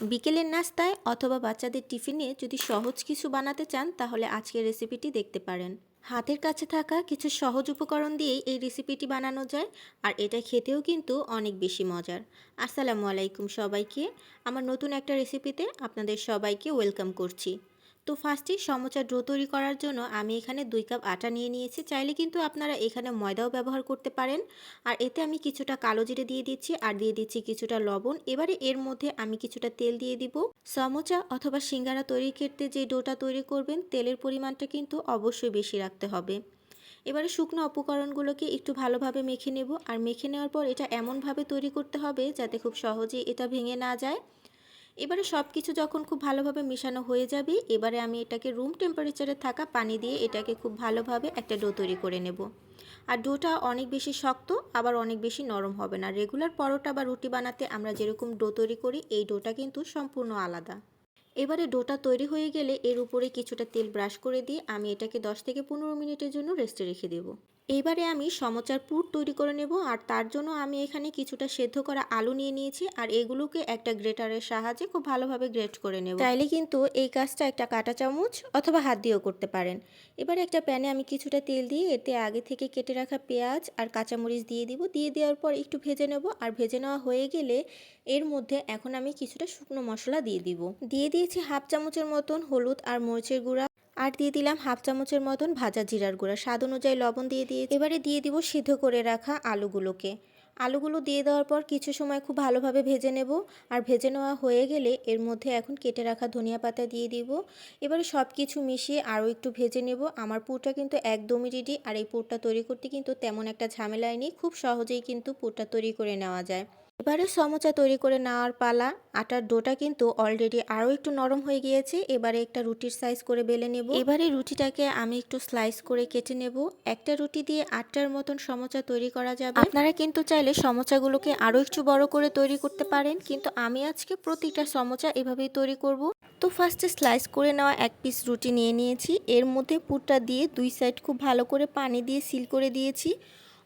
বিকেলের নাস্তায় অথবা বাচ্চাদের টিফিনে যদি সহজ কিছু বানাতে চান, তাহলে আজকের রেসিপিটি দেখতে পারেন। হাতের কাছে থাকা কিছু সহজ উপকরণ দিয়েই এই রেসিপিটি বানানো যায়, আর এটা খেতেও কিন্তু অনেক বেশি মজার। আসসালামু আলাইকুম সবাইকে। আমার নতুন একটা রেসিপিতে আপনাদের সবাইকে ওয়েলকাম করছি। তো ফার্স্টে সমোচা ডো তৈরি করার জন্য আমি এখানে দুই কাপ আটা নিয়ে নিয়েছি। চাইলে কিন্তু আপনারা এখানে ময়দাও ব্যবহার করতে পারেন। আর এতে আমি কিছুটা কালো জিরে দিয়ে দিচ্ছি আর দিয়ে দিচ্ছি কিছুটা লবণ। এবারে এর মধ্যে আমি কিছুটা তেল দিয়ে দিব। সমোচা অথবা সিঙ্গারা তৈরির ক্ষেত্রে যে ডোটা তৈরি করবেন, তেলের পরিমাণটা কিন্তু অবশ্যই বেশি রাখতে হবে। এবারে শুকনো উপকরণগুলোকে একটু ভালোভাবে মেখে নেব। আর মেখে নেওয়ার পর এটা এমনভাবে তৈরি করতে হবে যাতে খুব সহজেই এটা ভেঙে না যায়। এবারে সব কিছু যখন খুব ভালোভাবে মেশানো হয়ে যাবে, এবারে আমি এটাকে রুম টেম্পারেচারে থাকা পানি দিয়ে এটাকে খুব ভালোভাবে একটা ডো তৈরি করে নেব। আর ডোটা অনেক বেশি শক্ত, আবার অনেক বেশি নরম হবে না। রেগুলার পরোটা বা রুটি বানাতে আমরা যেরকম ডো তৈরি করি, এই ডোটা কিন্তু সম্পূর্ণ আলাদা। এবারে ডোটা তৈরি হয়ে গেলে এর উপরে কিছুটা তেল ব্রাশ করে দিয়ে আমি এটাকে 10 থেকে পনেরো মিনিটের জন্য রেস্টে রেখে দেবো। এইবারে আমি সমচার পুর তৈরি করে নেব আর তার জন্য আমি এখানে কিছুটা সেদ্ধ করা আলু নিয়ে নিয়েছি আর এগুলোকে একটা গ্রেটারের সাহায্যে খুব ভালোভাবে গ্রেট করে নেব। চাইলে কিন্তু এই কাজটা একটা কাঁটা চামচ অথবা হাত দিয়েও করতে পারেন। এবারে একটা প্যানে আমি কিছুটা তেল দিয়ে এতে আগে থেকে কেটে রাখা পেঁয়াজ আর কাঁচামরিচ দিয়ে দিব। দিয়ে দেওয়ার পর একটু ভেজে নেব আর ভেজে নেওয়া হয়ে গেলে এর মধ্যে এখন আমি কিছুটা শুকনো মশলা দিয়ে দিব। দিয়ে দিয়েছি হাফ চামচের মতন হলুদ আর মরিচের গুঁড়া। আর দিয়ে দিলাম হাফ চামচের মতন ভাজা জিরার গুঁড়া। স্বাদ অনুযায়ী লবণ দিয়ে দিয়ে এবারে দিয়ে দিব সিদ্ধ করে রাখা আলুগুলোকে। আলুগুলো দিয়ে দেওয়ার পর কিছু সময় খুব ভালোভাবে ভেজে নেব। আর ভেজে নেওয়া হয়ে গেলে এর মধ্যে এখন কেটে রাখা ধনিয়া পাতা দিয়ে দিব। এবারে সব কিছু মিশিয়ে আরও একটু ভেজে নেব। আমার পুরটা কিন্তু একদমই রেডি আর এই পুরটা তৈরি করতে কিন্তু তেমন একটা ঝামেলায় নেই। খুব সহজেই কিন্তু পুরটা তৈরি করে নেওয়া যায়। এবারে সমোচা তৈরি করে নেওয়ার পালা, আটার ডোটা কিন্তু অলরেডি আরও একটু নরম হয়ে গিয়েছে, এবারে একটা রুটির সাইজ করে বেলে নেব। এবারে রুটিটাকে আমি একটু স্লাইস করে কেটে নেব। একটা রুটি দিয়ে আটটার মতন সমোচা তৈরি করা যাবে। আপনারা কিন্তু চাইলে সমোচাগুলোকে আরও একটু বড় করে তৈরি করতে পারেন, কিন্তু আমি আজকে প্রতিটা সমোচা এভাবেই তৈরি করব। তো ফার্স্টে স্লাইস করে নেওয়া এক পিস রুটি নিয়ে নিয়েছি। এর মধ্যে পুরটা দিয়ে দুই সাইড খুব ভালো করে পানি দিয়ে সিল করে দিয়েছি।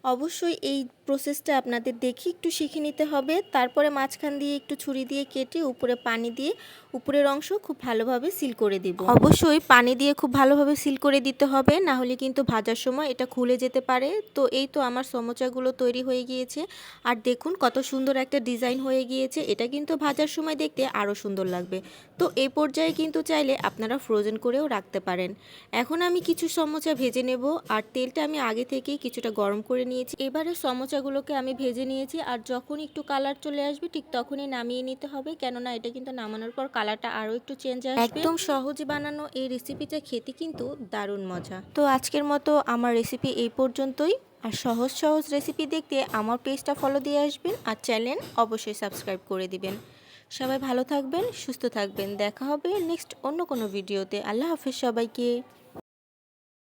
অবশ্যই এই প্রসেসটা আপনাদের দেখে একটু শিখে নিতে হবে। তারপরে মাঝখান দিয়ে একটু ছুরি দিয়ে কেটে উপরে পানি দিয়ে উপরের অংশ খুব ভালোভাবে সিল করে দিব। অবশ্যই পানি দিয়ে খুব ভালোভাবে সিল করে দিতে হবে না হলে কিন্তু ভাজার সময় এটা খুলে যেতে পারে। তো এই তো আমার সমোচাগুলো তৈরি হয়ে গিয়েছে। আর দেখুন কত সুন্দর একটা ডিজাইন হয়ে গিয়েছে, এটা কিন্তু ভাজার সময় দেখতে আরও সুন্দর লাগবে। তো এই পর্যায়ে কিন্তু চাইলে আপনারা ফ্রোজেন করেও রাখতে পারেন। এখন আমি কিছু সমোচা ভেজে নেব, আর তেলটা আমি আগে থেকেই কিছুটা গরম করে নিয়েছি। এবারে সমোচাগুলোকে আমি ভেজে নিয়েছি আর যখন একটু কালার চলে আসবে ঠিক তখনই নামিয়ে নিতে হবে। কেননা এটা কিন্তু নামানোর পর কালারটা আরও একটু চেঞ্জ আসবে। একদম সহজে বানানো এই রেসিপিটা খেতে কিন্তু দারুণ মজা। তো আজকের মতো আমার রেসিপি এই পর্যন্তই। আর সহজ সহজ রেসিপি দেখতে আমার পেজটা ফলো দিয়ে আসবেন আর চ্যানেল অবশ্যই সাবস্ক্রাইব করে দিবেন। সবাই ভালো থাকবেন, সুস্থ থাকবেন। দেখা হবে নেক্সট অন্য কোনো ভিডিওতে আল্লাহ হাফেজ সবাইকে।